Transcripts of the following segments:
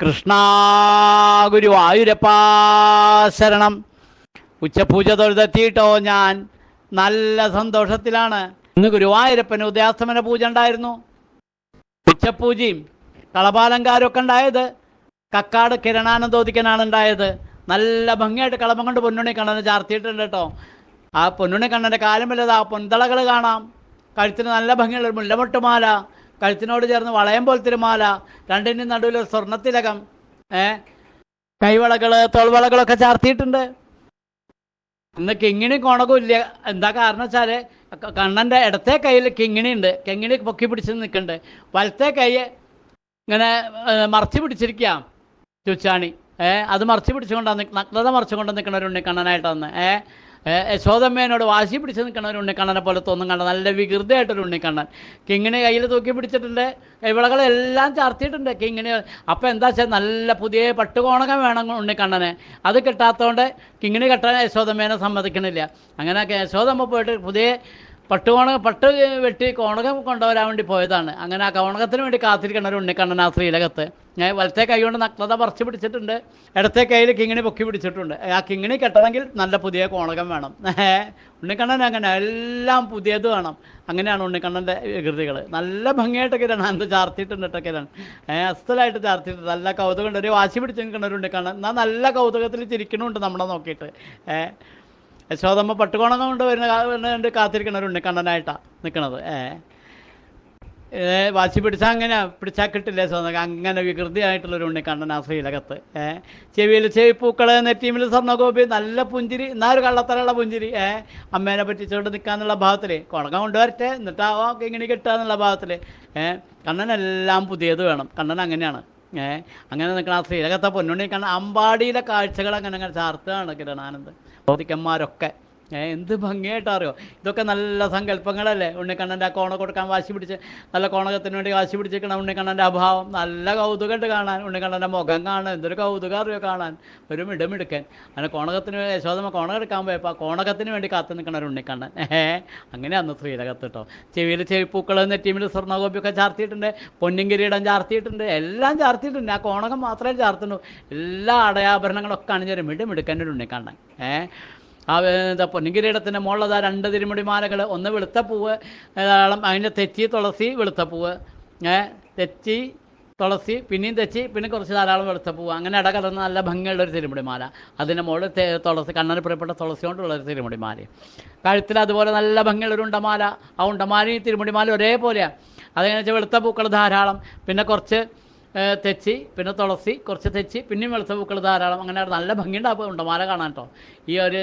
കൃഷ്ണ ഗുരുവായൂരപ്പാ ശരണം. ഉച്ചപൂജ തൊഴുതെത്തിയിട്ടോ ഞാൻ. നല്ല സന്തോഷത്തിലാണ്. ഇന്ന് ഗുരുവായൂരപ്പന് ഉദയാസ്തമന പൂജ ഉണ്ടായിരുന്നു. ഉച്ചപൂജയും കളപാലങ്കാരമൊക്കെ ഉണ്ടായത്. കക്കാട് കിരണാനന്ദോദിക്കനാണ് ഉണ്ടായത്. നല്ല ഭംഗിയായിട്ട് കളമം കൊണ്ട് പൊന്നുണ്ണി കണ്ണനെ ചാർത്തിയിട്ടുണ്ട് കേട്ടോ. ആ പൊന്നുണ്ണി കണ്ണന്റെ കാലം വല്ലത് ആ പൊന്തളകൾ കാണാം. കഴുത്തിന് നല്ല ഭംഗിയുള്ള മുല്ലമൊട്ടുമാല. കഴുത്തിനോട് ചേർന്ന് വളയം പോലത്തെ ഒരു മാല രണ്ടിനും നടുവിൽ ഒരു സ്വർണത്തിലകം ഏ? കൈവളകൾ തോൾവളകളൊക്കെ ചാർത്തിയിട്ടുണ്ട്. ഇന്ന് കിങ്ങിണി കോണകും ഇല്ല. എന്താ കാരണം വെച്ചാൽ ക- കണ്ണന്റെ ഇടത്തെ കയ്യിൽ കിങ്ങിണി ഉണ്ട് കിങ്ങിണി പൊക്കി പിടിച്ച് നിൽക്കുന്നുണ്ട്. വലത്തെ കൈ ഇങ്ങനെ മറച്ചു പിടിച്ചിരിക്കുക ചുച്ചാണി. ഏഹ് അത് മറച്ചു പിടിച്ചുകൊണ്ടാണ് നഗ്നത മറച്ചുകൊണ്ട് നിൽക്കുന്ന കണ്ണനായിട്ടാണ് ഏഹ് യശോദമ്മേനോട് വാശി പിടിച്ച് നിൽക്കണ ഒരു ഉണ്ണിക്കണ്ണനെ പോലെ തോന്നും കണ്ട നല്ല വികൃതിയായിട്ടൊരു ഉണ്ണിക്കണ്ണൻ. കിങ്ങിണി കയ്യിൽ തൂക്കി പിടിച്ചിട്ടുണ്ട്. കൈവിളകളെല്ലാം ചാർത്തിയിട്ടുണ്ട് കിങ്ങിണി. അപ്പോൾ എന്താ വെച്ചാൽ നല്ല പുതിയ പട്ടുകോണകം വേണം ഉണ്ണിക്കണ്ണനെ. അത് കിട്ടാത്തതുകൊണ്ട് കിങ്ങിണി കെട്ടാൻ യശോദമ്മേനെ സമ്മതിക്കണില്ല. അങ്ങനെ യശോദമ്മ പോയിട്ട് പുതിയ പട്ടുകോണകം പട്ട് വെട്ടി കോണകം കൊണ്ടുവരാൻ വേണ്ടി പോയതാണ്. അങ്ങനെ ആ കോണകത്തിന് വേണ്ടി കാത്തിരിക്കണ ഒരു ഉണ്ണിക്കണ്ണൻ ആ ശ്രീലകത്ത്. ഞാൻ വലത്തെ കൈ കൊണ്ട് നഗ്നത പറിച്ച് പിടിച്ചിട്ടുണ്ട്. ഇടത്തെ കയ്യിൽ കിങ്ങിണി പൊക്കി പിടിച്ചിട്ടുണ്ട്. ആ കിങ്ങിണി കെട്ടണമെങ്കിൽ നല്ല പുതിയ കോണകം വേണം. ഉണ്ണിക്കണ്ണൻ അങ്ങനെ എല്ലാം പുതിയത് വേണം. അങ്ങനെയാണ് ഉണ്ണിക്കണ്ണന്റെ വികൃതികൾ നല്ല ഭംഗിയായിട്ട് കിരണാന്ത് ചാർത്തിയിട്ടുണ്ട് കേട്ടോ കിരൺ അസ്ഥലായിട്ട് ചാർത്തിയിട്ടുണ്ട്. നല്ല കൗതുകമുണ്ട്. ഒരു വാശി പിടിച്ച് നിൽക്കണ ഒരു ഉണ്ണിക്കണ്ണൻ. എന്നാൽ നല്ല കൗതുകത്തിൽ ചിരിക്കണമുണ്ട് നമ്മളെ നോക്കിയിട്ട്. യശോദമ്മ പട്ടുകോണം കൊണ്ട് വരുന്ന കാത്തിരിക്കണവരുണ്ട് ഉണ്ണിക്കണ്ണനായിട്ടാണ് നിൽക്കണത് ഏ. ഏ, വാശി പിടിച്ചാൽ അങ്ങനെ പിടിച്ചാൽ കിട്ടില്ല യശോദ അങ്ങനെ വികൃതിയായിട്ടുള്ള ഒരു ഉണ്ണിക്കണ്ണൻ ആ ശ്രീലകത്ത്. ഏഹ് ചെവിയിൽ ചെവിപ്പൂക്കൾ നെറ്റീമിൽ സ്വർണഗോപി നല്ല പുഞ്ചിരി എന്നാ ഒരു കള്ളത്തരമുള്ള പുഞ്ചിരി. ഏഹ് അമ്മേനെ പറ്റിച്ചുകൊണ്ട് നിൽക്കാന്നുള്ള ഭാഗത്തിൽ കുണക്കം കൊണ്ടുവരട്ടെ എന്നിട്ടാവാം ഇങ്ങനെ കിട്ടുക എന്നുള്ള ഭാഗത്തിൽ ഏഹ് കണ്ണനെല്ലാം പുതിയത് വേണം. കണ്ണൻ അങ്ങനെയാണ്. ഏ അങ്ങനെ നിൽക്കണം ആ ശ്രീലകത്തെ പൊന്നുണ്ണി കാരണം അമ്പാടിയിലെ കാഴ്ചകൾ അങ്ങനെ അങ്ങനെ ചാർത്തുകയാണ് കിരണാനന്ദ്. ഭൗതികന്മാരൊക്കെ ഏ എന്ത് ഭംഗിയായിട്ട് അറിയോ? ഇതൊക്കെ നല്ല സങ്കല്പങ്ങളല്ലേ? ഉണ്ണിക്കണ്ണന്റെ ആ കോണ കൊടുക്കാൻ വാശി പിടിച്ച് നല്ല കോണകത്തിന് വേണ്ടി വാശി പിടിച്ചിരിക്കണം ഉണ്ണിക്കണ്ണന്റെ അഭാവം നല്ല കൗതുകമുണ്ട് കാണാൻ. ഉണ്ണിക്കണ്ണന്റെ മുഖം കാണാൻ എന്തൊരു കൗതുകം അറിയോ കാണാൻ? ഒരു മിടുമിടുക്കൻ. അങ്ങനെ കോണകത്തിന് യശോദമ്മ കോണകം എടുക്കാൻ പോയപ്പോൾ ആ കോണകത്തിന് വേണ്ടി കാത്തു നിൽക്കണ ഒരു ഉണ്ണിക്കണ്ണൻ. ഏഹ് അങ്ങനെയാന്ന് ശ്രീലകത്ത് കേട്ടോ ചെവിയിൽ ചെവിപ്പൂക്കൾ നെറ്റിമിൽ സ്വർണഗോപിയൊക്കെ ചാർത്തിയിട്ടുണ്ട് പൊന്നിൻ കിരീടം ചാർത്തിയിട്ടുണ്ട് എല്ലാം ചാർത്തിയിട്ടുണ്ട്. ആ കോണകം മാത്രമേ ചാർത്തുള്ളൂ എല്ലാ അടയാഭരണങ്ങളൊക്കെ അണിഞ്ഞൊരു മിടുമിടുക്കന്റെ ഉണ്ണിക്കണ്ണൻ. ഏ ആ എന്താ പൊന്നിങ്കിരീടത്തിന്റെ മുകളിലതാ രണ്ട് തിരുമുടിമാലകൾ ഒന്ന് വെളുത്ത പൂവ് ധാരാളം അതിന്റെ തെച്ചി തുളസി വെളുത്ത പൂവ് ഏ തെച്ചി തുളസി പിന്നെയും തെച്ചി പിന്നെ കുറച്ച് ധാരാളം വെളുത്ത പൂവ് അങ്ങനെ ഇടകലർന്ന നല്ല ഭംഗിയുള്ള ഒരു തിരുമുടിമാല. അതിന്റെ മുകളിൽ തുളസി കണ്ണന് പ്രിയപ്പെട്ട തുളസി കൊണ്ടുള്ള ഒരു തിരുമുടിമാല. കഴുത്തിൽ അതുപോലെ നല്ല ഭംഗിയുള്ള ഒരു ഉണ്ടമാല. ആ ഉണ്ടമാലയും തിരുമുടിമാല ഒരേപോലെയാണ് അതെങ്ങനെ വെളുത്ത പൂക്കൾ ധാരാളം. പിന്നെ കുറച്ച് തെച്ചി പിന്നെ തുളസി കുറച്ച് തെച്ചി പിന്നെയും വെളുത്ത പൂക്കൾ ധാരാളം. അങ്ങനെ നല്ല ഭംഗിയുണ്ടാവും ഉണ്ടമാല കാണാൻ കേട്ടോ ഈ ഒരു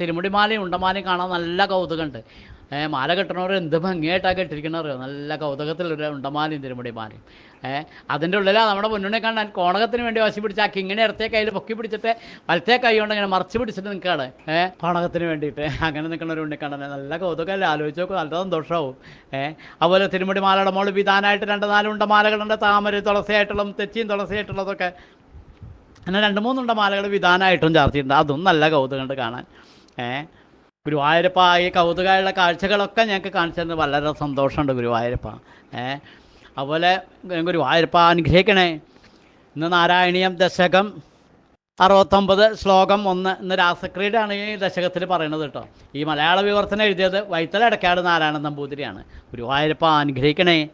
തിരുമുടിമാലയും ഉണ്ടമാലയും കാണാൻ നല്ല കൗതുകമുണ്ട്. മാല കെട്ടണവർ എന്ത് ഭംഗിയായിട്ടാണ് കെട്ടിരിക്കണറിയോ നല്ല കൗതുകത്തിൽ കൗതുകത്തിലൊരു തിരുമുടി തിരുമുടിമാലയും ഏഹ് അതിന്റെ ഉള്ളിലാണ് നമ്മുടെ മുന്നണി കാണാൻ കോണകത്തിന് വേണ്ടി വശി പിടിച്ച് ആ കിങ്ങിനെ ഇടത്തെ കയ്യിൽ പൊക്കി പിടിച്ചിട്ട് വലത്തെ കൈ കൊണ്ട് ഇങ്ങനെ മറച്ച് പിടിച്ചിട്ട് നിൽക്കുകയാണ്. ഏഹ് കോണകത്തിന് വേണ്ടിയിട്ട്. അങ്ങനെ നിൽക്കുന്ന ഒരു ഉണ്ണിക്കണ്ണനെ നല്ല കൗതുകമല്ലേ? ആലോചിച്ച് നോക്കും നല്ല സന്തോഷമാവും. ഏഹ് അതുപോലെ തിരുമുടി മാലയുടെ മോൾ വിധാനമായിട്ട് രണ്ട് നാല് ഉണ്ടമാലകളുണ്ട്. താമര തുളസിയായിട്ടുള്ളതും തെച്ചിയും തുളസിയായിട്ടുള്ളതൊക്കെ. അങ്ങനെ രണ്ട് മൂന്നുണ്ട മാലകൾ വിധാനമായിട്ടും ചാർത്തിയിട്ടുണ്ട്. അതും നല്ല കൗതുകമുണ്ട് കാണാൻ. ഏഹ് ഗുരുവായൂരപ്പ ഈ കൗതുകമുള്ള കാഴ്ചകളൊക്കെ ഞങ്ങൾക്ക് കാണിച്ചു വളരെ സന്തോഷമുണ്ട് ഗുരുവായൂരപ്പ. ഏഹ് അതുപോലെ ഗുരുവായൂരപ്പ അനുഗ്രഹിക്കണേ. ഇന്ന് നാരായണീയം ദശകം അറുപത്തൊമ്പത് ശ്ലോകം ഒന്ന് ഇന്ന് രാസക്രീഡാണ് ഈ ദശകത്തിൽ പറയുന്നത് കേട്ടോ. ഈ മലയാള വിവർത്തനം എഴുതിയത് വൈത്തല അടക്കാട് നാരായണ നമ്പൂതിരിയാണ്. ഗുരുവായൂരപ്പ അനുഗ്രഹിക്കണേ.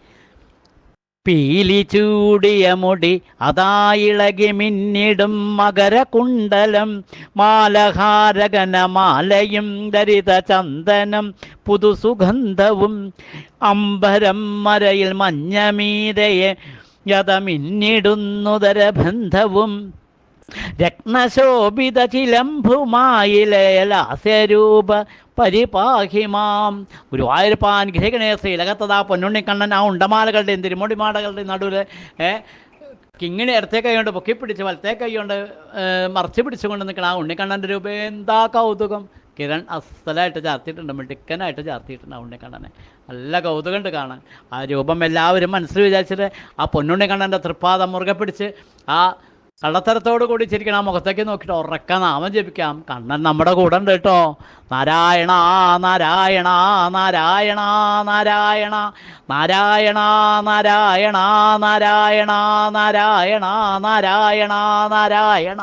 പീലി ചൂടിയ മുടി അതായിളകി മിന്നിടും മകരകുണ്ടലം മാലഹാരകന മാലയും ദരിത ചന്ദനം പുതുസുഗന്ധവും അമ്പരം മരയിൽ മഞ്ഞമീരയെ യഥമിന്നിടുന്നുദരബന്ധവും രത്നശോഭിത ചിലംഭുമായിലേലാസ്യരൂപ പരിപാഹിമാം ഗുരുവായൂരപ്പാൻ ഗ്രഹിക്കണേ ശ്രീലകത്തതാ പൊന്നുണ്ണിക്കണ്ണൻ ആ ഉണ്ടമാലകളുടെയും തിരുമുടിമാടകളുടെയും നടുവിൽ കിങ്ങിണി ഇടത്തെ കൈ കൊണ്ട് പൊക്കി പിടിച്ച് വലത്തെ കൈ കൊണ്ട് ഏ, മറച്ച് പിടിച്ചുകൊണ്ട് നിൽക്കണം ആ ഉണ്ണിക്കണ്ണന്റെ രൂപം എന്താ കൗതുകം? കിരൺ അസ്ഥലായിട്ട് ചാർത്തിയിട്ടുണ്ട് മിടുക്കനായിട്ട് ചാർത്തിയിട്ടുണ്ട് ആ ഉണ്ണിക്കണ്ണനെ. നല്ല കൗതുകമുണ്ട് കാണാൻ. ആ രൂപം എല്ലാവരും മനസ്സിൽ വിചാരിച്ചിട്ട് ആ പൊന്നുണ്ണിക്കണ്ണന്റെ തൃപ്പാദം മുറുകെ പിടിച്ച് ആ കള്ളത്തരത്തോട് കൂടി ചിരിക്കണം മുഖത്തേക്ക് നോക്കിയിട്ട് ഉറക്ക നാമം ജപിക്കാം കണ്ണൻ നമ്മുടെ കൂടെ ഉണ്ട് കേട്ടോ നാരായണ നാരായണ നാരായണ നാരായണ നാരായണ നാരായണ നാരായണ നാരായണ നാരായണ നാരായണ